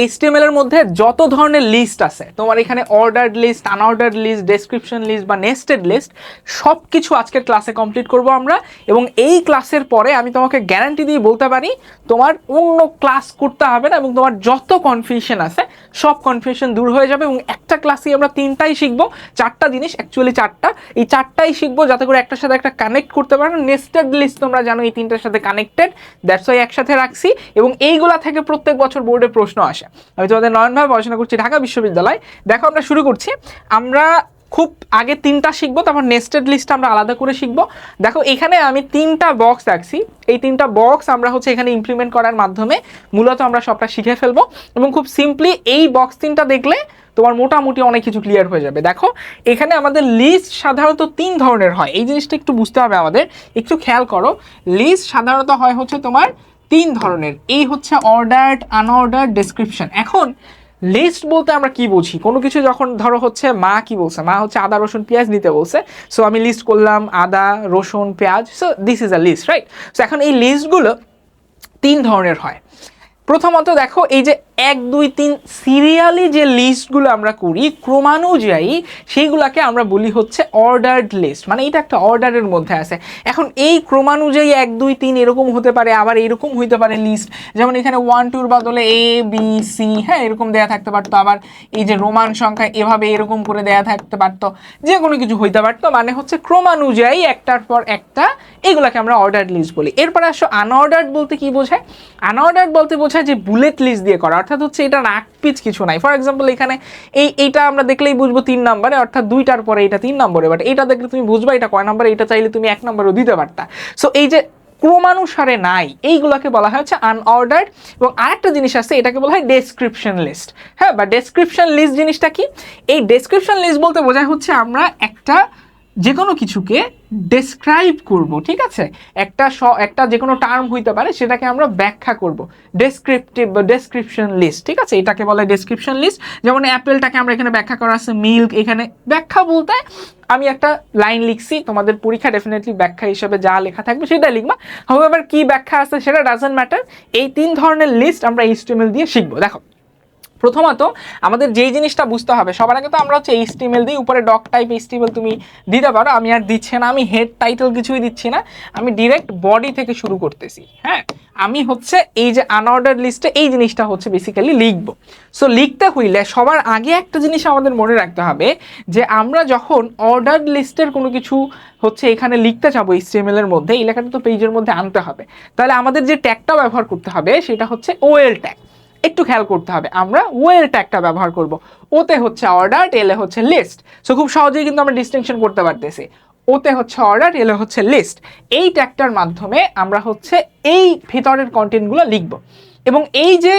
HTML এর মধ্যে যত ধরনের লিস্ট আছে, তোমার এখানে ordered list unordered list description list বা নেস্টেড লিস্ট সব কিছু আজকের ক্লাসে কমপ্লিট করব আমরা এবং এই ক্লাসের পরে আমি তোমাকে গ্যারান্টি দিয়ে বলতে পারি, তোমার অন্য ক্লাস করতে হবে না এবং তোমার যত কনফিউশন আছে, সব কনফিউশন দূর হয়ে যাবে এবং একটা ক্লাসে আমরা তিনটাই শিখব, চারটা জিনিস অ্যাকচুয়ালি চারটা, এই চারটাই শিখব যাতে করে একটার সাথে একটা কানেক্ট করতে পারো নেস্টেড লিস্ট তোমরা জানো এই তিনটার সাথে কানেক্টেড দ্যাটস ওয়াই একসাথে রাখছি এবং এইগুলা থেকে প্রত্যেক বছর বোর্ডে প্রশ্ন আসে। আমি তোমাদের নয়নভাবে পড়াশোনা করছি ঢাকা বিশ্ববিদ্যালয়। দেখো, আমরা শুরু করছি। আমরা খুব আগে তিনটা শিখব, তারপর নেস্টেড লিস্ট আমরা আলাদা করে শিখব। দেখো, এখানে আমি তিনটা বক্স রাখছি। এই তিনটা বক্স আমরা হচ্ছে এখানে ইমপ্লিমেন্ট করার মাধ্যমে মূলত আমরা সবটা শিখে ফেলব। এবং খুব সিম্পলি এই বক্স তিনটা দেখলে তোমার মোটামুটি অনেক কিছু ক্লিয়ার হয়ে যাবে। দেখো, এখানে আমাদের লিস্ট সাধারণত তিন ধরনের হয়। এই জিনিসটা একটু বুঝতে হবে আমাদের। একটু খেয়াল করো লিস্ট সাধারণত হয় হচ্ছে তোমার তিন ধরনের। এই হচ্ছে অর্ডার্ড আনঅর্ডার্ড ডেসক্রিপশন এখন লিস্ট বলতে আমরা কি বুঝি? কোনো কিছু যখন ধরো হচ্ছে মা কি বলছে? মা হচ্ছে আদা, রসুন, পেঁয়াজ নিতে বলছে। সো আমি লিস্ট করলাম আদা, রসুন, পেঁয়াজ। So this is a list right so এখন এই লিস্টগুলো তিন ধরনের হয়। প্রথমত দেখো, এই যে এক, দুই, তিন সিরিয়ালি যে লিস্টগুলো আমরা করি, ক্রমানুযায়ী সেইগুলোকে আমরা বলি হচ্ছে অর্ডার্ড লিস্ট। মানে এটা একটা অর্ডারের মধ্যে আছে। এখন এই ক্রমানুযায়ী এক, দুই, তিন এরকম হতে পারে, আবার এরকম হইতে পারে লিস্ট। যেমন এখানে ওয়ান টুর বদলে এ বি সি হ্যাঁ এরকম দেয়া থাকতে পারতো। আবার এই যে রোমান সংখ্যা এভাবে এরকম করে দেয়া থাকতে পারতো। যে কোনো কিছু হইতে পারতো। মানে হচ্ছে ক্রমানুযায়ী একটার পর একটা এগুলোকে আমরা অর্ডার্ড লিস্ট বলি। এরপর আসো আনঅর্ডার্ড বলতে কি বোঝায়? আনঅর্ডার্ড বলতে বোঝায় যে বুলেট লিস্ট দিয়ে করা। অর্থাৎ হচ্ছে এটা নাক পিচ কিছু নাই। ফর এক্সাম্পল এখানে এই, এইটা আমরা দেখলেই বুঝব তিন নম্বরে, অর্থাৎ দুইটার পরে এটা তিন নম্বরে। বাট এটা দেখলে তুমি বুঝবা এটা কয় নম্বরে, এটা চাইলে তুমি এক নম্বরেও দিতে পারতা। সো এই যে ক্রমানুসারে নাই, এইগুলোকে বলা হয় হচ্ছে আনঅর্ডার্ড এবং আরেকটা জিনিস আছে, এটাকে বলা হয় ডেসক্রিপশন লিস্ট হ্যাঁ বা ডেসক্রিপশন লিস্ট জিনিসটা কি? এই ডেসক্রিপশন লিস্ট বলতে বোঝায় হচ্ছে আমরা একটা যে কোনো কিছুকে ডেসক্রাইব করব, ঠিক আছে? একটা স, একটা যে কোনো টার্ম হইতে পারে, সেটাকে আমরা ব্যাখ্যা করব। ডেসক্রিপটিভ বা ডেসক্রিপশন লিস্ট ঠিক আছে? এটাকে বলে ডেসক্রিপশন লিস্ট যেমন অ্যাপেলটাকে আমরা এখানে ব্যাখ্যা করা আছে মিল্ক এখানে ব্যাখ্যা বলতে আমি একটা লাইন লিখছি, তোমাদের পরীক্ষা ডেফিনেটলি ব্যাখ্যা হিসেবে যা লেখা থাকবে সেটা লিখবা। হাউএভার কি ব্যাখ্যা আছে সেটা ডাজেন্ট ম্যাটার এই তিন ধরনের লিস্ট আমরা এইচটিএমএল দিয়ে শিখব, দেখো। প্রথমত আমাদের যেই জিনিসটা বুঝতে হবে, সবার আগে তো আমরা হচ্ছে এইচটিএমএল দিই, উপরে ডক টাইপ এইচটিএমএল তুমি দিতে পারো, আমি আর দিচ্ছি না, আমি হেড টাইটেল কিছুই দিচ্ছি না, আমি ডিরেক্ট বডি থেকে শুরু করতেছি হ্যাঁ? আমি হচ্ছে এই যে আনঅর্ডার লিস্টে এই জিনিসটা হচ্ছে বেসিক্যালি লিখব। সো লিখতে হইলে সবার আগে একটা জিনিস আমাদের মনে রাখতে হবে যে আমরা যখন অর্ডার লিস্টের কোনো কিছু হচ্ছে এখানে লিখতে যাব এইচটিএমএল এর মধ্যে, এই লেখাটা তো পেজের মধ্যে আনতে হবে। তাহলে আমাদের যে ট্যাগটা ব্যবহার করতে হবে সেটা হচ্ছে ওএল ট্যাগ একটু খেয়াল করতে হবে। আমরা ওয়েল ট্যাগটা ব্যবহার করব। ওতে হচ্ছে অর্ডার এলে হচ্ছে লিস্ট সো খুব সহজেই কিন্তু আমরা ডিস্টিংশন করতে পারতেছি। ওতে হচ্ছে অর্ডার এলে হচ্ছে লিস্ট এই ট্যাগটার মাধ্যমে আমরা হচ্ছে এই ভিতরের কন্টেন্টগুলো লিখব। এবং এই যে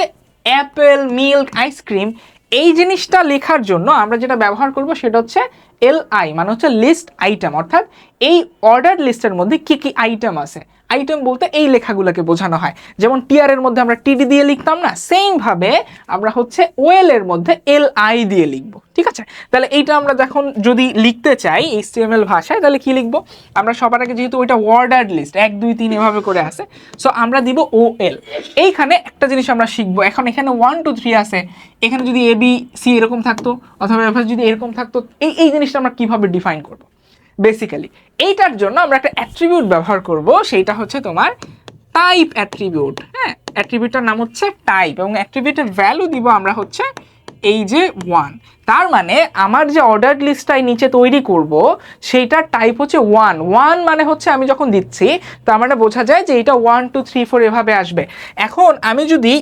অ্যাপেল মিল্ক আইসক্রিম এই জিনিসটা লেখার জন্য আমরা যেটা ব্যবহার করব সেটা হচ্ছে এল আই মানে হচ্ছে লিস্ট আইটেম অর্থাৎ এই অর্ডার লিস্টের মধ্যে কি কি আইটেম আছে? আইটেম বলতে এই লেখাগুলোকে বোঝানো হয়। যেমন টিআর এর মধ্যে আমরা টিডি দিয়ে লিখতাম না সেম ভাবে আমরা হচ্ছে ওয়েল এর মধ্যে এল আই দিয়ে লিখব, ঠিক আছে? তাহলে এইটা আমরা যখন যদি লিখতে চাই এইচটিএমএল ভাষায়, তাহলে কি লিখব? আমরা সবার আগে যেহেতু ওইটা ওয়ার্ডার্ড লিস্ট এক, দুই, তিন এভাবে করে আছে সো আমরা দিব ও এল এইখানে একটা জিনিস আমরা শিখব, এখন এখানে ওয়ান টু থ্রি আছে, এখানে যদি এ বি সি এরকম থাকতো, অথবা যদি এরকম থাকতো, এই এই জিনিসটা আমরা কীভাবে ডিফাইন করব? বেসিক্যালি এইটার জন্য আমরা একটা অ্যাট্রিবিউট ব্যবহার করব, সেইটা হচ্ছে তোমার টাইপ অ্যাট্রিবিউট হ্যাঁ? অ্যাট্রিবিউটটার নাম হচ্ছে টাইপ এবং অ্যাট্রিবিউটের ভ্যালু দিব আমরা হচ্ছে এই যে ওয়ান তার মানে আমার যে অর্ডার লিস্টটাই নিচে তৈরি করব, সেইটার টাইপ হচ্ছে ওয়ান ওয়ান মানে হচ্ছে আমি যখন দিচ্ছি তার মানে বোঝা যায় যে এটা ওয়ান টু থ্রি ফোর এভাবে আসবে। এখন আমি যদি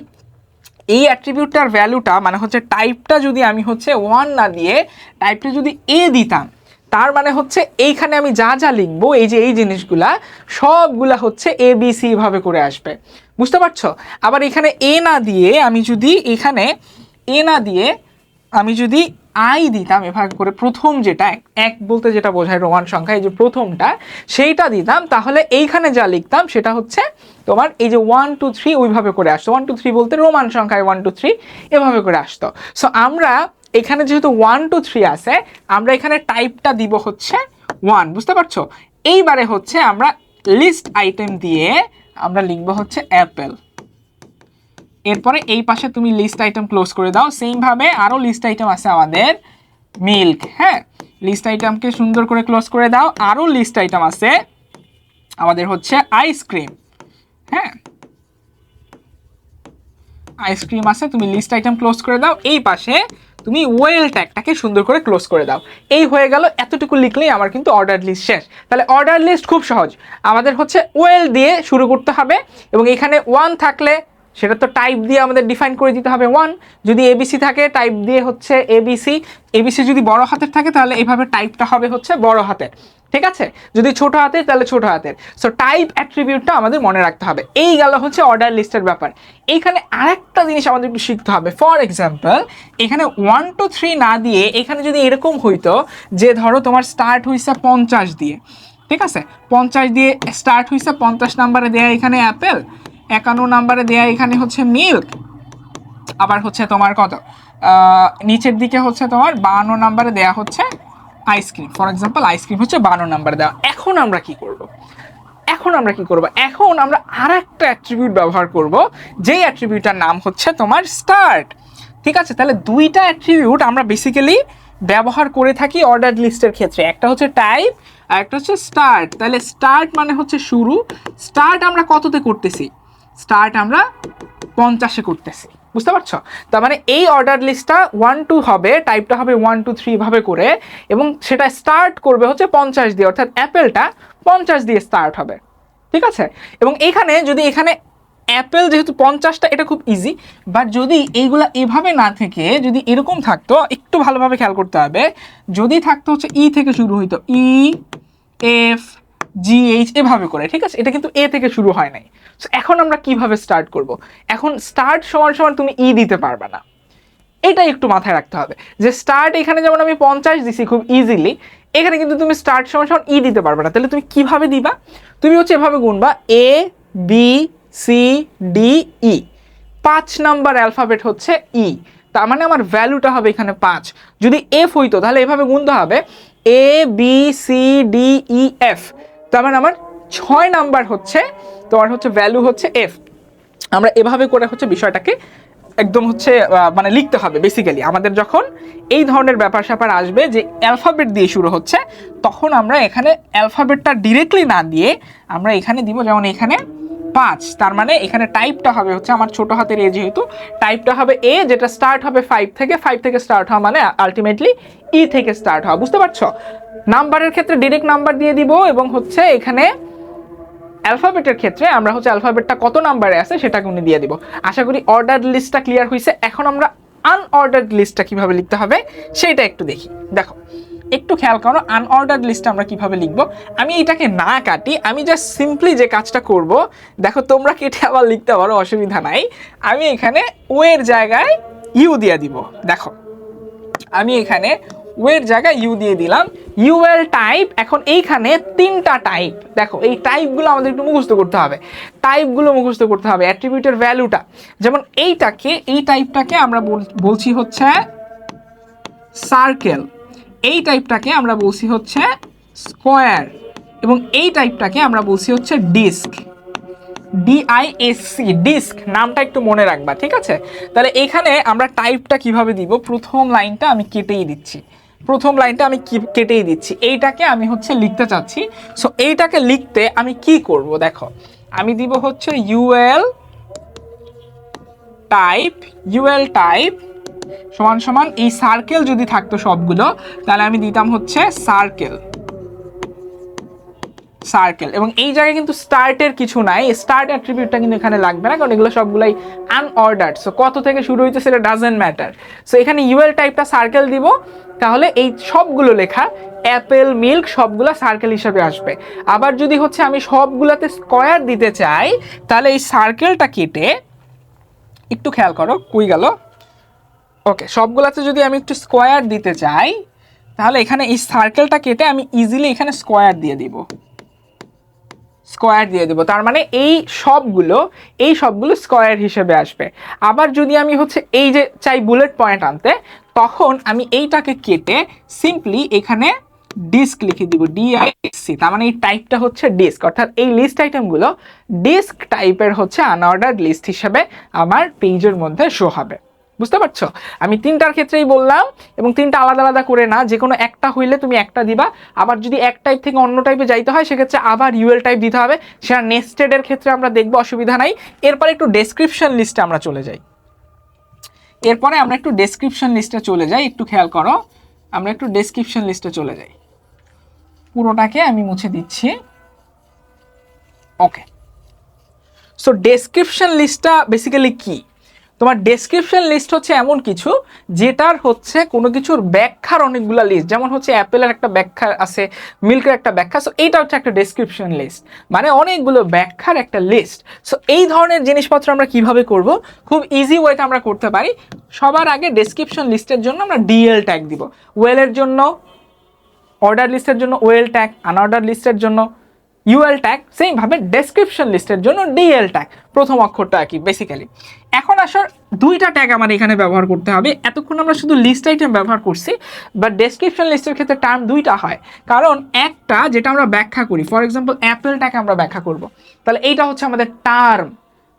এই অ্যাট্রিবিউটটার ভ্যালুটা মানে হচ্ছে টাইপটা যদি আমি হচ্ছে ওয়ান না দিয়ে টাইপটা যদি এ দিতাম তার মানে হচ্ছে এইখানে আমি যা যা লিখব, এই যে এই জিনিসগুলা, সবগুলা হচ্ছে এ বি সি ভাবে করে আসবে। বুঝতে পারছ? আবার এখানে এ না দিয়ে আমি যদি এখানে এ না দিয়ে আমি যদি আই দিতাম, এভাবে করে প্রথম যেটা, এক- বলতে যেটা বোঝায় রোমান সংখ্যা, এই যে প্রথমটা, সেইটা দিতাম, তাহলে এইখানে যা লিখতাম সেটা হচ্ছে তোমার এই যে ওয়ান টু থ্রি ওইভাবে করে আসতো। ওয়ান টু থ্রি বলতে রোমান সংখ্যায় ওয়ান টু থ্রি এভাবে করে আসতো। সো আমরা এখানে যেহেতু ওয়ান টু থ্রি আছে, আমরা এখানে টাইপটা দিব হচ্ছে ওয়ান বুঝতে পারছ? এইবারে হচ্ছে আমরা লিস্ট আইটেম দিয়ে আমরা লিখব হচ্ছে অ্যাপেল এরপরে এই পাশে তুমি লিস্ট আইটেম ক্লোজ করে দাও সেম ভাবে আরও লিস্ট আইটেম আছে আমাদের মিল্ক হ্যাঁ? লিস্ট আইটেমকে সুন্দর করে ক্লোজ করে দাও, আরও লিস্ট আইটেম আছে আমাদের হচ্ছে আইসক্রিম হ্যাঁ? আইসক্রিম আছে, তুমি লিস্ট আইটেম ক্লোজ করে দাও, এই পাশে তুমি ওয়েল ট্যাগটাকে সুন্দর করে ক্লোজ করে দাও। এই হয়ে গেল, এতটুকু লিখলেই আমার কিন্তু অর্ডার লিস্ট শেষ। তাহলে অর্ডার লিস্ট খুব সহজ। আমাদের হচ্ছে ওয়েল দিয়ে শুরু করতে হবে এবং এখানে ওয়ান থাকলে সেটা তো টাইপ দিয়ে আমাদের ডিফাইন করে দিতে হবে ওয়ান যদি এবিসি থাকে টাইপ দিয়ে হচ্ছে এবিসি এবিসি যদি বড় হাতের থাকে, তাহলে এইভাবে টাইপটা হবে হচ্ছে বড় হাতের, ঠিক আছে? যদি ছোট হাতের, তাহলে ছোট হাতের। সো টাইপ অ্যাট্রিবিউটটা আমাদের মনে রাখতে হবে। এই গেল হচ্ছে অর্ডার লিস্টের ব্যাপার। এইখানে আরেকটা জিনিস আমাদের একটু শিখতে হবে। ফর এক্সাম্পল এখানে ওয়ান টু থ্রি না দিয়ে এখানে যদি এরকম হইতো যে ধরো তোমার স্টার্ট হয়েছে পঞ্চাশ দিয়ে, ঠিক আছে? পঞ্চাশ দিয়ে স্টার্ট হয়েছে পঞ্চাশ নাম্বারে দেয়া এখানে অ্যাপেল একান্ন নাম্বারে দেয়া এখানে হচ্ছে মিল্ক আবার হচ্ছে তোমার কত? নিচের দিকে হচ্ছে তোমার বাহান্ন নাম্বারে দেয়া হচ্ছে আইসক্রিম ফর এক্সাম্পল আইসক্রিম হচ্ছে বাহান্ন নাম্বারে দেওয়া এখন আমরা কি করব? এখন আমরা কি করব? এখন আমরা আর একটা অ্যাট্রিবিউট ব্যবহার করব, যেই অ্যাট্রিবিউটার নাম হচ্ছে তোমার স্টার্ট ঠিক আছে? তাহলে দুইটা অ্যাট্রিবিউট আমরা বেসিক্যালি ব্যবহার করে থাকি অর্ডার লিস্টের ক্ষেত্রে। একটা হচ্ছে টাইপ আর একটা হচ্ছে স্টার্ট তাহলে স্টার্ট মানে হচ্ছে শুরু। স্টার্ট আমরা কততে করতেছি? স্টার্ট আমরা পঞ্চাশে করতেছি। বুঝতে পারছ? তার মানে এই অর্ডার লিস্টটা ওয়ান টু হবে টাইপটা হবে ওয়ান টু থ্রি ভাবে করে এবং সেটা স্টার্ট করবে হচ্ছে পঞ্চাশ দিয়ে, অর্থাৎ অ্যাপেলটা পঞ্চাশ দিয়ে স্টার্ট হবে। ঠিক আছে? এবং এখানে যদি এখানে অ্যাপেল যেহেতু পঞ্চাশটা, এটা খুব ইজি বাট যদি এইগুলা এভাবে না থেকে, যদি এরকম থাকতো, একটু ভালোভাবে খেয়াল করতে হবে, যদি থাকতো হচ্ছে ই থেকে শুরু হইতো ই এফ জি এইচ এভাবে করে ঠিক আছে? এটা কিন্তু এ থেকে শুরু হয় নাই। So, এখন আমরা কীভাবে স্টার্ট করব? এখন স্টার্ট সমান সমান তুমি ই দিতে পারবে না। এটা একটু মাথায় রাখতে হবে। যে স্টার্ট এখানে যেমন আমি পঞ্চাশ দিছি খুব ইজিলি এখানে কিন্তু তুমি স্টার্ট সমান সমান ই দিতে পারবে না। তাহলে তুমি কীভাবে দিবা? তুমি হচ্ছে এভাবে গুনবা A B C D E পাঁচ নাম্বার অ্যালফাবেট হচ্ছে ই তার মানে আমার ভ্যালুটা হবে এখানে পাঁচ। যদি এফ হইতো তাহলে এভাবে গুনতে হবে। A B C D E F তার আমার ছয় নাম্বার হচ্ছে, তোমার হচ্ছে ভ্যালু হচ্ছে এফ আমরা এভাবে করে হচ্ছে বিষয়টাকে একদম হচ্ছে মানে লিখতে হবে বেসিক্যালি আমাদের যখন এই ধরনের ব্যাপার স্যাপার আসবে যে অ্যালফাবেট দিয়ে শুরু হচ্ছে, তখন আমরা এখানে অ্যালফাবেটটা ডিরেক্টলি না দিয়ে আমরা এখানে দিব যেমন এখানে পাঁচ। তার মানে এখানে টাইপটা হবে হচ্ছে আমার ছোট হাতের এ যেহেতু টাইপটা হবে এ যেটা স্টার্ট হবে ফাইভ থেকে ফাইভ থেকে স্টার্ট হওয়া মানে আলটিমেটলি ই থেকে স্টার্ট হওয়া। বুঝতে পারছ? নাম্বারের ক্ষেত্রে ডিরেক্ট নাম্বার দিয়ে দিব এবং হচ্ছে এখানে অ্যালফাবেটের ক্ষেত্রে আমরা হচ্ছে অ্যালফাবেটটা কত নাম্বারে আছে সেটাকে উনি দিয়ে দিব। আশা করি অর্ডার লিস্টটা ক্লিয়ার হয়েছে এখন আমরা আনঅর্ডার্ড লিস্টটা কীভাবে লিখতে হবে সেটা একটু দেখি। দেখো, একটু খেয়াল করো, আনঅর্ডার্ড লিস্ট আমরা কীভাবে লিখব? আমি এটাকে না কাটি, আমি জাস্ট সিম্পলি যে কাজটা করব, দেখো তোমরা কেটে আবার লিখতে পারো, অসুবিধা নাই। আমি এখানে ওয়ের জায়গায় ইউ দিয়ে দিব। দেখো, আমি এখানে ওয়ের জায়গায় ইউ দিয়ে দিলাম। ইউএল টাইপ এখন এইখানে তিনটা টাইপ দেখো, এই টাইপগুলো আমাদের একটু মুখস্থ করতে হবে। টাইপগুলো মুখস্থ করতে হবে অ্যাট্রিবিউটের ভ্যালুটা যেমন এইটাকে, এই টাইপটাকে আমরা বল- বলছি হচ্ছে সার্কেল এই টাইপটাকে আমরা বলছি হচ্ছে স্কোয়ার এবং এই টাইপটাকে আমরা বলছি হচ্ছে ডিস্ক ডিআইএসসি ডিস্ক নামটা একটু মনে রাখবা, ঠিক আছে? তাহলে এখানে আমরা টাইপটা কীভাবে দিব? প্রথম লাইনটা আমি কেটেই দিচ্ছি। প্রথম লাইনটা আমি কি- কেটেই দিচ্ছি? এইটাকে আমি হচ্ছে লিখতে চাচ্ছি। সো এইটাকে লিখতে আমি কি করব? দেখো, আমি দিব হচ্ছে ইউএল টাইপ ইউএল টাইপ সমান সমান এই সার্কেল যদি থাকতো সবগুলো, তাহলে আমি দিতাম হচ্ছে সার্কেল সার্কেল এবং এই জায়গায় কিন্তু স্টার্টের কিছু নাই। স্টার্ট অ্যাট্রিবিউটটা কিন্তু এখানে লাগবে না, কারণ এগুলো সবগুলাই আনঅর্ডার্ড সো কত থেকে শুরু হইতে সেটা ডাজেন্ট ম্যাটার সো এখানে ইউএল টাইপটা সার্কেল দিব, তাহলে এই সবগুলো লেখা অ্যাপেল মিল্ক সবগুলো সার্কেল হিসাবে আসবে। আবার যদি হচ্ছে আমি সবগুলাতে স্কোয়ার দিতে চাই, তাহলে এই সার্কেলটা কেটে, একটু খেয়াল করো, কুই গেল। ওকে সবগুলাতে যদি আমি একটু স্কোয়ার দিতে চাই, তাহলে এখানে এই সার্কেলটা কেটে আমি ইজিলি এখানে স্কোয়ার দিয়ে দিব। স্কোয়ার দিয়ে দেবো। তার মানে এই সবগুলো এই সবগুলো স্কোয়ার হিসেবে আসবে। আবার যদি আমি হচ্ছে এই যে চাই বুলেট পয়েন্ট আনতে, তখন আমি এইটাকে কেটে সিম্পলি এখানে ডিস্ক লিখে দিব ডিআইএসসি তার মানে এই টাইপটা হচ্ছে ডিস্ক অর্থাৎ এই লিস্ট আইটেমগুলো ডিস্ক টাইপের হচ্ছে আনঅর্ডার্ড লিস্ট হিসেবে আমার পেজের মধ্যে শো হবে। বুঝতে পারছ? আমি তিনটার ক্ষেত্রেই বললাম এবং তিনটা আলাদা আলাদা করে না, যে কোনো একটা হইলে তুমি একটা দিবা। আবার যদি এক টাইপ থেকে অন্য টাইপে যাইতে হয়, সেক্ষেত্রে আবার ইউএল টাইপ দিতে হবে। সেটা নেস্টেডের ক্ষেত্রে আমরা দেখব, অসুবিধা নাই। এরপরে একটু ডেসক্রিপশন লিস্টে আমরা চলে যাই। এরপরে আমরা একটু ডেসক্রিপশন লিস্টে চলে যাই, একটু খেয়াল করো। আমরা একটু ডেসক্রিপশন লিস্টে চলে যাই। পুরোটাকে আমি মুছে দিচ্ছি। ওকে সো ডেসক্রিপশন লিস্টটা বেসিক্যালি কি? তোমার ডেসক্রিপশন লিস্ট হচ্ছে এমন কিছু, যেটার হচ্ছে কোনো কিছুর ব্যাখ্যার অনেকগুলো লিস্ট যেমন হচ্ছে অ্যাপেলের একটা ব্যাখ্যা আছে, মিল্কের একটা ব্যাখ্যা সো এইটা হচ্ছে একটা ডেসক্রিপশন লিস্ট মানে অনেকগুলো ব্যাখ্যার একটা লিস্ট সো এই ধরনের জিনিসপত্র আমরা কীভাবে করব? খুব ইজি ওয়েতে আমরা করতে পারি। সবার আগে ডেসক্রিপশন লিস্টের জন্য আমরা ডিএল ট্যাগ দিব। ওয়েলের জন্য অর্ডার লিস্টের জন্য ওয়েল ট্যাগ আনঅর্ডার লিস্টের জন্য। ইউএল ট্যাগ সেইভাবে ডেসক্রিপশন লিস্টের জন্য ডিএল ট্যাগ প্রথম অক্ষরটা কি বেসিক্যালি এখন আসার দুইটা ট্যাগ আমার এখানে ব্যবহার করতে হবে। এতক্ষণ আমরা শুধু লিস্ট আইটেম ব্যবহার করছি বাট ডেসক্রিপশন লিস্টের ক্ষেত্রে টার্ম দুইটা হয়। কারণ একটা যেটা আমরা ব্যাখ্যা করি ফর এক্সাম্পল অ্যাপেল ট্যাগ আমরা ব্যাখ্যা করব। তাহলে এইটা হচ্ছে আমাদের টার্ম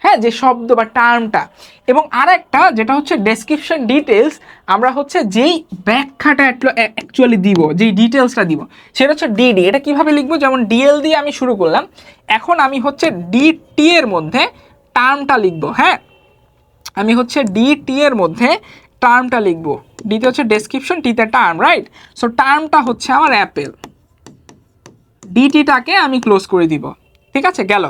হ্যাঁ যে শব্দ বা টার্মটা এবং আরেকটা, যেটা হচ্ছে ডেসক্রিপশন ডিটেলস আমরা হচ্ছে যেই ব্যাখ্যাটা অ্যাকচুয়ালি দিব, যেই ডিটেলসটা দিব, সেটা হচ্ছে ডিডি এটা কীভাবে লিখব? যেমন ডিএল দিয়ে আমি শুরু করলাম। এখন আমি হচ্ছে ডিটি এর মধ্যে টার্মটা লিখব হ্যাঁ? আমি হচ্ছে ডিটি এর মধ্যে টার্মটা লিখব। ডিতে হচ্ছে ডেসক্রিপশন টিতে টার্ম রাইট সো টার্মটা হচ্ছে আমার অ্যাপেল। ডিটিটাকে আমি ক্লোজ করে দিব। ঠিক আছে, গেল।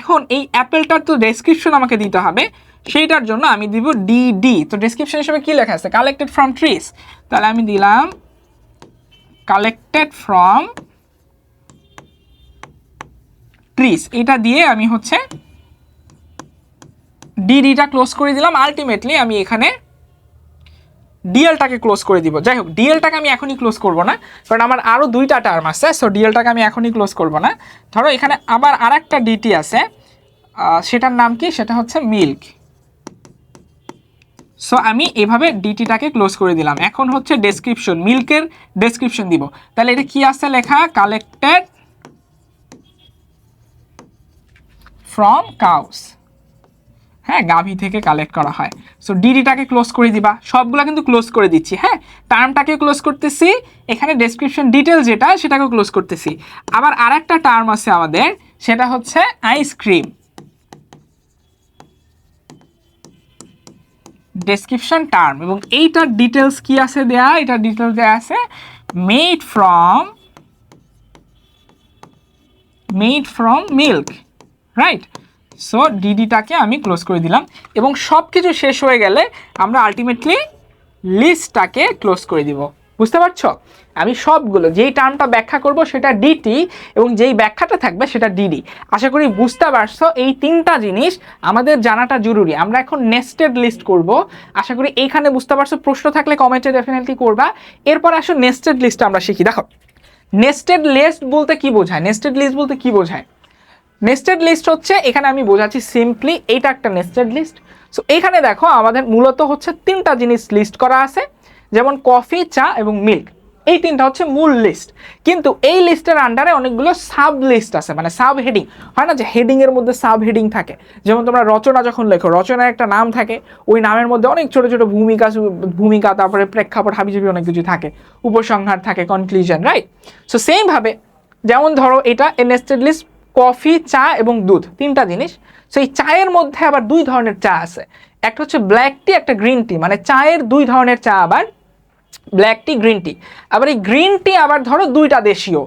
এখন এই অ্যাপেলটার তো ডেসক্রিপশন আমাকে দিতে হবে। সেইটার জন্য আমি দিব ডিডি তো ডেসক্রিপশন হিসেবে কি লেখা আছে? কালেক্টেড ফ্রম ট্রিস তাহলে আমি দিলাম কালেক্টেড ফ্রম ট্রিস এটা দিয়ে আমি হচ্ছে ডিডিটা ক্লোজ করে দিলাম। আলটিমেটলি আমি এখানে ডিএলটাকে ক্লোজ করে দিব। যাই হোক ডিএলটাকে আমি এখনই ক্লোজ করব না, কারণ আমার আরও দুইটা টার্ম আছে সো ডিএলটাকে আমি এখনই ক্লোজ করব না। ধরো, এখানে আবার আর একটা ডিটি আছে সেটার নাম কি? সেটা হচ্ছে মিল্ক সো আমি এভাবে ডিটিটাকে ক্লোজ করে দিলাম। এখন হচ্ছে ডেসক্রিপশন মিল্কের ডেসক্রিপশন দিব। তাহলে এটা কি আছে লেখা? কালেক্টেড ফ্রম কাউস হ্যাঁ গাভী থেকে কালেক্ট করা হয়। সো ডিডিটাকে ক্লোজ করে দিবা। সবগুলো কিন্তু ক্লোজ করে দিচ্ছি হ্যাঁ? টার্মটাকে ক্লোজ করতেছি। এখানে ডেসক্রিপশন ডিটেল যেটা সেটাকে ক্লোজ করতেছি। আবার আর একটা টার্ম আছে আমাদের, সেটা হচ্ছে আইসক্রিম ডেসক্রিপশন টার্ম এবং এইটার ডিটেলস কি আছে দেয়া? এটার ডিটেলস দেয়া আছে made from made from milk right so ডিডিটাকে আমি ক্লোজ করে দিলাম এবং সব কিছু শেষ হয়ে গেলে আমরা আলটিমেটলি লিস্টটাকে ক্লোজ করে দিব। বুঝতে পারছ? আমি সবগুলো, যেই টার্মটা ব্যাখ্যা করব সেটা ডিটি এবং যেই ব্যাখ্যাটা থাকবে সেটা ডিডি আশা করি বুঝতে পারছ এই তিনটা জিনিস আমাদের জানাটা জরুরি। আমরা এখন নেস্টেড লিস্ট করব। আশা করি এইখানে বুঝতে পারছ, প্রশ্ন থাকলে কমেন্টে ডেফিনেটলি করবা। এরপর আসো নেস্টেড লিস্ট আমরা শিখি। দেখো নেস্টেড লিস্ট বলতে কি বোঝায়? নেস্টেড লিস্ট বলতে কি বোঝায়? নেস্টেড লিস্ট হচ্ছে, এখানে আমি বোঝাচ্ছি সিম্পলি এইটা একটা নেস্টেড লিস্ট সো এখানে দেখো আমাদের মূলত হচ্ছে তিনটা জিনিস লিস্ট করা আছে, যেমন কফি চা এবং মিল্ক এই তিনটা হচ্ছে মূল লিস্ট কিন্তু এই লিস্টের আন্ডারে অনেকগুলো সাব লিস্ট আছে মানে সাব হেডিং হয় না যে হেডিংয়ের মধ্যে সাব হেডিং থাকে? যেমন তোমরা রচনা যখন লেখো রচনার একটা নাম থাকে, ওই নামের মধ্যে অনেক ছোট ছোট ভূমিকা ভূমিকা, তারপরে প্রেক্ষাপট, হাবিজাবি অনেক কিছু থাকে, উপসংহার থাকে কনক্লুশন রাইট সো সেমভাবে যেমন ধরো এটা নেস্টেড লিস্ট কফি, চা এবং দুধ, তিনটা জিনিস। সেই চায়ের মধ্যে আবার দুই ধরনের চা আছে। একটা হচ্ছে ব্ল্যাক টি একটা গ্রিন টি মানে চায়ের দুই ধরনের চা আবার ব্ল্যাক টি গ্রিন টি আবার এই গ্রিন টি আবার ধরো দুইটা দেশীয়।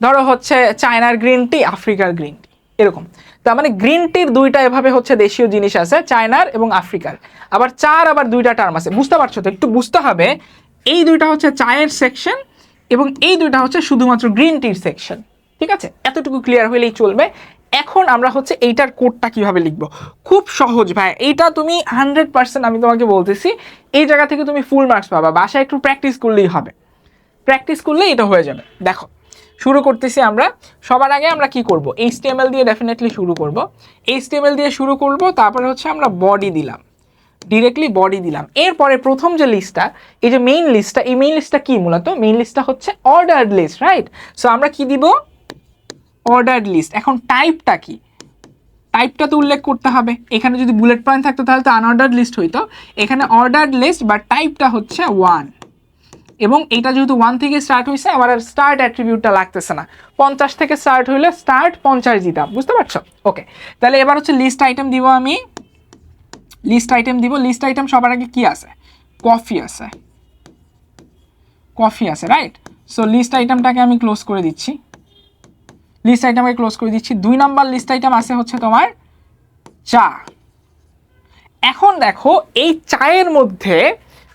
ধরো হচ্ছে চায়নার গ্রিন টি আফ্রিকার গ্রিন টি এরকম। তার মানে গ্রিন টির দুইটা এভাবে হচ্ছে দেশীয় জিনিস আছে, চায়নার এবং আফ্রিকার। আবার চার আবার দুইটা টার্ম আছে। বুঝতে পারছ তো? একটু বুঝতে হবে, এই দুইটা হচ্ছে চায়ের সেকশন এবং এই দুইটা হচ্ছে শুধুমাত্র গ্রিন টির সেকশন ঠিক আছে? এতটুকু ক্লিয়ার হলেই চলবে। এখন আমরা হচ্ছে এইটার কোডটা কীভাবে লিখব? খুব সহজ ভাই, এইটা তুমি হান্ড্রেড পার্সেন্ট আমি তোমাকে বলতেছি, এই জায়গা থেকে তুমি ফুল মার্কস পাবা। বাসায় একটু প্র্যাকটিস করলেই হবে। প্র্যাকটিস করলে এটা হয়ে যাবে। দেখো, শুরু করতেছি আমরা। সবার আগে আমরা কি করব? এইচটিএমএল দিয়ে ডেফিনেটলি শুরু করব। এইচটিএমএল দিয়ে শুরু করব, তারপরে হচ্ছে আমরা বডি দিলাম। ডিরেক্টলি বডি দিলাম। এরপরে প্রথম যে লিস্টটা এই যে মেইন লিস্টটা এই মেইন লিস্টটা কি মূলত? মেইন লিস্টটা হচ্ছে অর্ডার্ড লিস্ট রাইট সো আমরা কি দিব? অর্ডার্ড লিস্ট এখন টাইপটা কি? টাইপটা তো উল্লেখ করতে হবে। এখানে যদি বুলেট পয়েন্ট থাকতো তাহলে তো আনঅর্ডার লিস্ট হইতো। এখানে অর্ডার লিস্ট বা টাইপটা হচ্ছে ওয়ান এবং এটা যেহেতু ওয়ান থেকে স্টার্ট হয়েছে আমার আর স্টার্ট অ্যাট্রিবিউটটা লাগতেছে না। পঞ্চাশ থেকে স্টার্ট হইলে স্টার্ট পঞ্চাশ দিতাম বুঝতে পারছ? ওকে তাহলে এবার হচ্ছে লিস্ট আইটেম দিব আমি। লিস্ট আইটেম দিব। লিস্ট আইটেম সবার আগে কি আছে? কফি আছে। কফি আছে রাইট সো লিস্ট আইটেমটাকে আমি ক্লোজ করে দিচ্ছি। লিস্ট আইটেমকে ক্লোজ করে দিচ্ছি। দুই নাম্বার লিস্ট আইটেম আছে হচ্ছে তোমার চা। এখন দেখো, এই চায়ের মধ্যে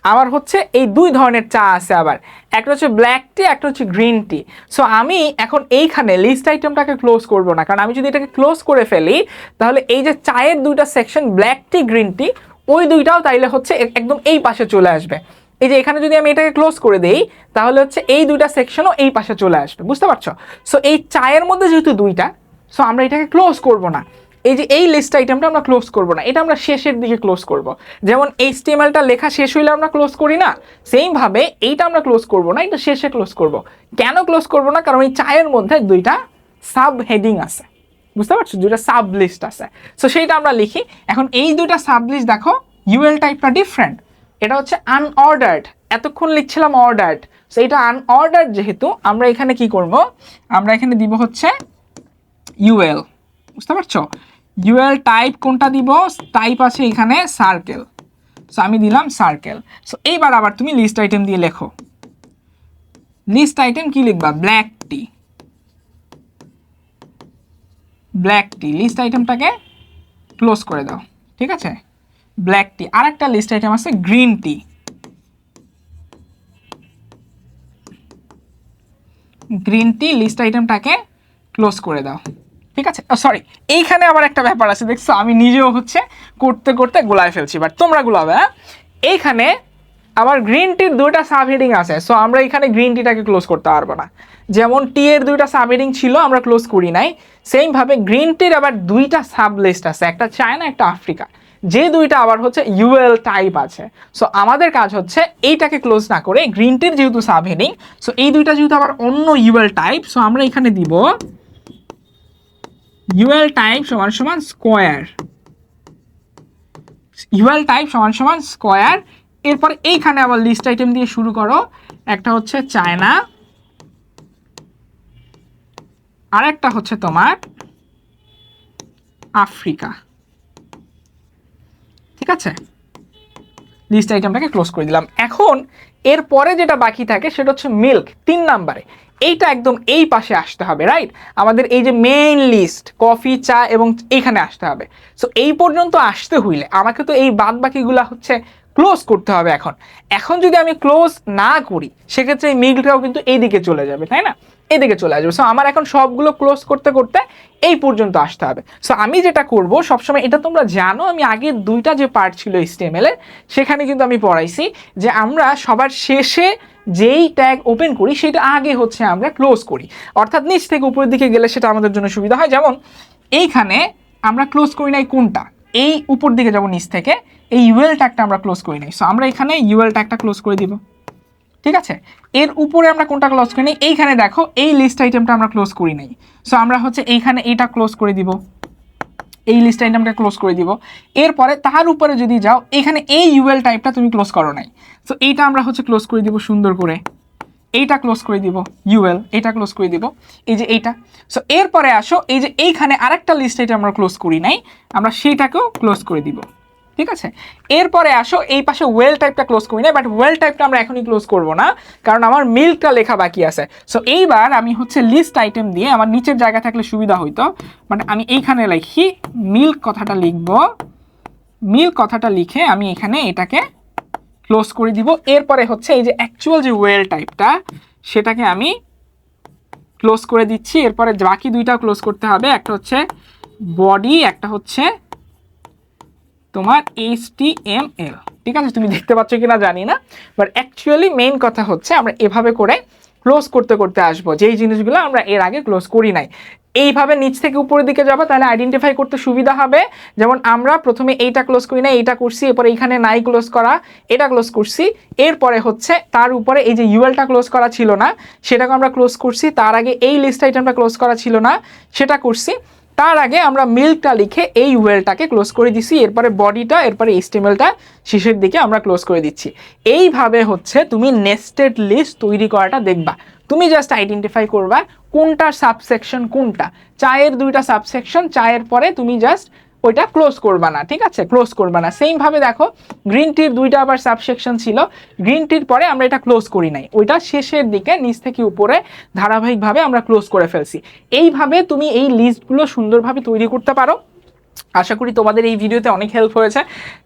আবার হচ্ছে এই দুই ধরনের চা আছে আবার। একটা হচ্ছে ব্ল্যাক টি একটা হচ্ছে গ্রিন টি সো আমি এখন এইখানে লিস্ট আইটেমটাকে ক্লোজ করব না। কারণ আমি যদি এটাকে ক্লোজ করে ফেলি, তাহলে এই যে চায়ের দুইটা section black tea green tea ওই দুইটাও তাইলে হচ্ছে একদম এই পাশে চলে আসবে। এই যে এখানে যদি আমি এটাকে ক্লোজ করে দেই, তাহলে হচ্ছে এই দুইটা সেকশনও এই পাশে চলে আসবে। বুঝতে পারছ? সো এই চায়ের মধ্যে যেহেতু দুইটা সো আমরা এটাকে ক্লোজ করব না। এই যে এই লিস্ট আইটেমটা আমরা ক্লোজ করব না, এটা আমরা শেষের দিকে ক্লোজ করব। যেমন এইচটিএমএলটা লেখা শেষ হইলে আমরা ক্লোজ করি না সেমভাবে এইটা আমরা ক্লোজ করব না, এটা শেষে ক্লোজ করব। কেন ক্লোজ করব না? কারণ এই চায়ের মধ্যে দুইটা সাব হেডিং আছে। বুঝতে পারছ? দুইটা সাব লিস্ট আছে। সো সেইটা আমরা লিখি। এখন এই দুইটা সাব লিস্ট দেখো ইউএল টাইপটা ডিফারেন্ট এটা হচ্ছে আনঅর্ডার্ড এতক্ষণ লিখছিলাম অর্ডার্ড সো এটা আনঅর্ডার্ড যেহেতু, আমরা এখানে কি করব? আমরা এখানে দিব হচ্ছে ইউএল বুঝতে পারছ? ইউএল টাইপ কোনটা দিব? টাইপ আছে এখানে সার্কেল সো আমি দিলাম সার্কেল সো এইবার আবার তুমি লিস্ট আইটেম দিয়ে লেখো। লিস্ট আইটেম কি লিখবা? Black tea black tea list আইটেমটাকে close করে দাও। ঠিক আছে? Black tea. আর একটা লিস্ট আইটেম আছে green tea. Green tea list আইটেমটাকে close করে দাও। ঠিক আছে? সরি এইখানে আবার একটা ব্যাপার আছে, দেখছ? আমি নিজেও হচ্ছে করতে করতে গোলায় ফেলছি বাট তোমরা গোলাবে হ্যাঁ? এইখানে আবার গ্রিন টির দুইটা সাব হেডিং আছে সো আমরা এখানে গ্রিন টিটাকে ক্লোজ করতে পারব না। যেমন টি এর দুইটা সাব ছিল, আমরা ক্লোজ করি নাই। সেমভাবে গ্রিন টির আবার দুইটা সাব লিস্ট আছে, একটা চায়না, একটা আফ্রিকা। যে দুইটা আবার হচ্ছে ইউএল টাইপ আছে। সো আমাদের কাজ হচ্ছে এইটাকে ক্লোজ না করে গ্রিন টির যেহেতু সাব হেডিং সো এই দুইটা যেহেতু আবার অন্য ইউএল টাইপ সো আমরা এখানে দিব ইউএল টাইপ সমান সমান স্কোয়ার ইউএল টাইপ সমান সমান স্কোয়ার এরপর এইখানে আবার লিস্ট আইটেম দিয়ে শুরু করো। একটা হচ্ছে চায়না আর একটা হচ্ছে তোমার আফ্রিকা আছে। লিস্ট আইটেমটাকে ক্লোজ করে দিলাম। এখন এরপরে যেটা বাকি থাকে সেটা হচ্ছে মিল্ক তিন নাম্বারে। এইটা একদম এই পাশে আসতে হবে রাইট আমাদের এই যে মেইন লিস্ট কফি চা এবং এখানে আসতে হবে। সো এই পর্যন্ত আসতে হইলে, আমাকে তো এই বাদ বাকিগুলা হচ্ছে ক্লোজ করতে হবে এখন। এখন যদি আমি ক্লোজ না করি, সেক্ষেত্রে এই মিল্কটাও কিন্তু এইদিকে চলে যাবে, তাই না? এদিকে চলে আসবে। সো আমার এখন সবগুলো ক্লোজ করতে করতে এই পর্যন্ত আসতে হবে। সো আমি যেটা করব, সবসময় এটা তোমরা জানো, আমি আগের দুইটা যে পার্ট ছিল এর, সেখানে কিন্তু আমি পড়াইছি যে আমরা সবার শেষে যেই ট্যাগ ওপেন করি, সেটা আগে হচ্ছে আমরা ক্লোজ করি। অর্থাৎ নিচ থেকে উপরের দিকে গেলে সেটা আমাদের জন্য সুবিধা হয়। যেমন, এইখানে আমরা ক্লোজ করি নাই কোনটা? এই উপর দিকে যাব নিচ থেকে, এই ইউএল ট্যাগটা আমরা ক্লোজ করি নাই। সো আমরা এখানে ইউএল ট্যাগটা ক্লোজ করে দিব। ঠিক আছে? এর উপরে আমরা কোনটা ক্লোজ করি নিই এইখানে দেখো, এই লিস্ট আইটেমটা আমরা ক্লোজ করি নাই। সো আমরা হচ্ছে এইখানে এইটা ক্লোজ করে দিব। এই লিস্ট আইটেমটা ক্লোজ করে দিব। এরপরে তার উপরে যদি যাও, এখানে এই ইউএল টাইপটা তুমি ক্লোজ করো নাই। সো এইটা আমরা হচ্ছে ক্লোজ করে দিব সুন্দর করে। এইটা ক্লোজ করে দিব ইউএল এটা ক্লোজ করে দিব, এই যে এইটা। সো এরপরে আসো, এই যে এইখানে আরেকটা লিস্ট এটা আমরা ক্লোজ করি নাই, আমরা সেইটাকেও ক্লোজ করে দিব, ঠিক আছে? এরপরে আসো, এই পাশে ওয়েল টাইপটা ক্লোজ করি না বাট ওয়েল টাইপটা আমরা এখনই ক্লোজ করব না, কারণ আমার মিল্কটা লেখা বাকি আছে। সো এইবার আমি হচ্ছে লিস্ট আইটেম দিয়ে, আমার নিচের জায়গা থাকলে সুবিধা হইতো বাট আমি এইখানে লিখি মিল্ক কথাটা লিখব মিল্ক কথাটা লিখে আমি এখানে এটাকে ক্লোজ করে দিব। এরপরে হচ্ছে এই যে অ্যাকচুয়াল যে ওয়েল টাইপটা সেটাকে আমি ক্লোজ করে দিচ্ছি। এরপরে বাকি দুইটা ক্লোজ করতে হবে। একটা হচ্ছে বডি একটা হচ্ছে তোমার এইচ টি এম এল ঠিক আছে? তুমি দেখতে পাচ্ছ কি না জানি না। বাট অ্যাকচুয়ালি মেইন কথা হচ্ছে আমরা এভাবে করে ক্লোজ করতে করতে আসব। যেই জিনিসগুলো আমরা এর আগে ক্লোজ করি নাই। এইভাবে নিচ থেকে উপরের দিকে যাবা, তাহলে আইডেন্টিফাই করতে সুবিধা হবে। যেমন আমরা প্রথমে এইটা ক্লোজ করি না, এইটা করছি, এরপরে এইখানে নাই ক্লোজ করা, এটা ক্লোজ করছি। এরপরে হচ্ছে তার উপরে এই যে ইউএলটা ক্লোজ করা ছিল না, সেটাকে আমরা ক্লোজ করছি। তার আগে এই লিস্ট আইটেমটা ক্লোজ করা ছিল না, সেটা করছি। তার আগে আমরা মিল্কটা লিখে এই ওয়েলটাকে ক্লোজ করে দিছি। এরপরে বডিটা এরপরে এস্টিমেলটা শেষের দিকে আমরা ক্লোজ করে দিচ্ছি। এইভাবে হচ্ছে তুমি নেস্টেড লিস্ট তৈরি করাটা দেখবা। তুমি জাস্ট আইডেন্টিফাই করবা কোনটা সাবসেকশন কোনটা? চায়ের দুইটা সাবসেকশন চায়ের পরে তুমি জাস্ট ওইটা ক্লোজ করবা না, ঠিক আছে? ক্লোজ করবা না। সেম ভাবে দেখো গ্রিন টির দুইটা আবার সাবসেকশন ছিল। গ্রিন টির পরে আমরা এটা ক্লোজ করি নাই। ওইটা শেষের দিকে, নিচ থেকে উপরে ধারাবাহিকভাবে আমরা ক্লোজ করে ফেলছি। এইভাবে তুমি এই লিস্টগুলো সুন্দরভাবে তৈরি করতে পারো। আশা করি তোমাদের এই ভিডিওতে অনেক হেল্প হয়েছে।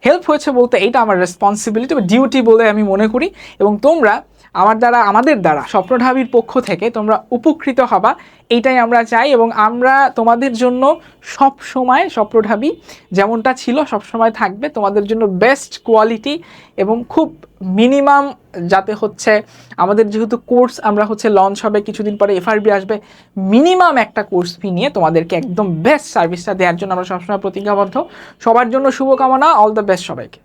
হেল্প হয়েছে বলতে এইটা আমার রেসপন্সিবিলিটি বা ডিউটি বলে আমি মনে করি। এবং তোমরা আমার দ্বারা, আমাদের দ্বারা, স্বপ্নঢাবির পক্ষ থেকে তোমরা উপকৃত হবা। এইটাই আমরা চাই এবং আমরা তোমাদের জন্য সব সময় স্বপ্নঢাবি যেমনটা ছিল, সব সময় থাকবে। তোমাদের জন্য বেস্ট কোয়ালিটি এবং খুব মিনিমাম যাতে হচ্ছে, আমাদের যেহেতু কোর্স আমরা হচ্ছে লঞ্চ হবে, কিছুদিন পরে এফআরবি আসবে মিনিমাম একটা কোর্স ফি নিয়ে তোমাদেরকে একদম বেস্ট সার্ভিসটা দেওয়ার জন্য আমরা সবসময় প্রতিজ্ঞাবদ্ধ। সবার জন্য শুভকামনা অল দ্য বেস্ট সবাইকে।